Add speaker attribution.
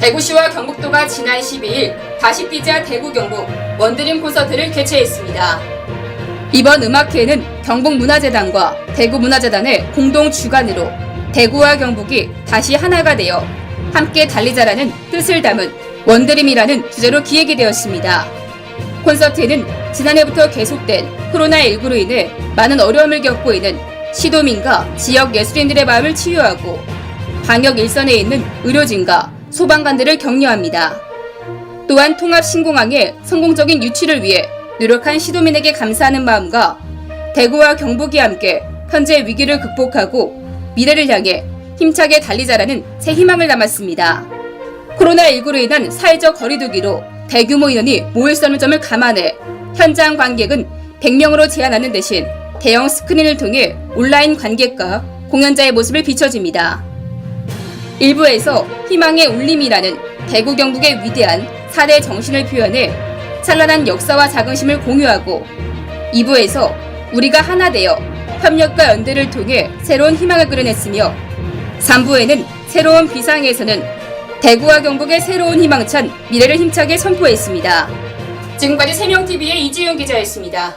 Speaker 1: 대구시와 경북도가 지난 12일 다시 뛰자 대구 경북 원드림 콘서트를 개최했습니다. 이번 음악회는 경북문화재단과 대구문화재단의 공동 주관으로 대구와 경북이 다시 하나가 되어 함께 달리자라는 뜻을 담은 원드림이라는 주제로 기획이 되었습니다. 콘서트는 지난해부터 계속된 코로나19로 인해 많은 어려움을 겪고 있는 시도민과 지역 예술인들의 마음을 치유하고 방역 일선에 있는 의료진과 소방관들을 격려합니다. 또한 통합 신공항의 성공적인 유치를 위해 노력한 시도민에게 감사하는 마음과 대구와 경북이 함께 현재 위기를 극복하고 미래를 향해 힘차게 달리자라는 새 희망을 담았습니다. 코로나19로 인한 사회적 거리두기로 대규모 인원이 모일 수 없는 점을 감안해 현장 관객은 100명으로 제한하는 대신 대형 스크린을 통해 온라인 관객과 공연자의 모습을 비춰집니다. 일부에서 희망의 울림이라는 대구 경북의 위대한 사대 정신을 표현해 찬란한 역사와 자긍심을 공유하고 2부에서 우리가 하나 되어 협력과 연대를 통해 새로운 희망을 그려냈으며 3부에는 새로운 비상에서는 대구와 경북의 새로운 희망찬 미래를 힘차게 선포했습니다. 지금까지 세명TV의 이지윤 기자였습니다.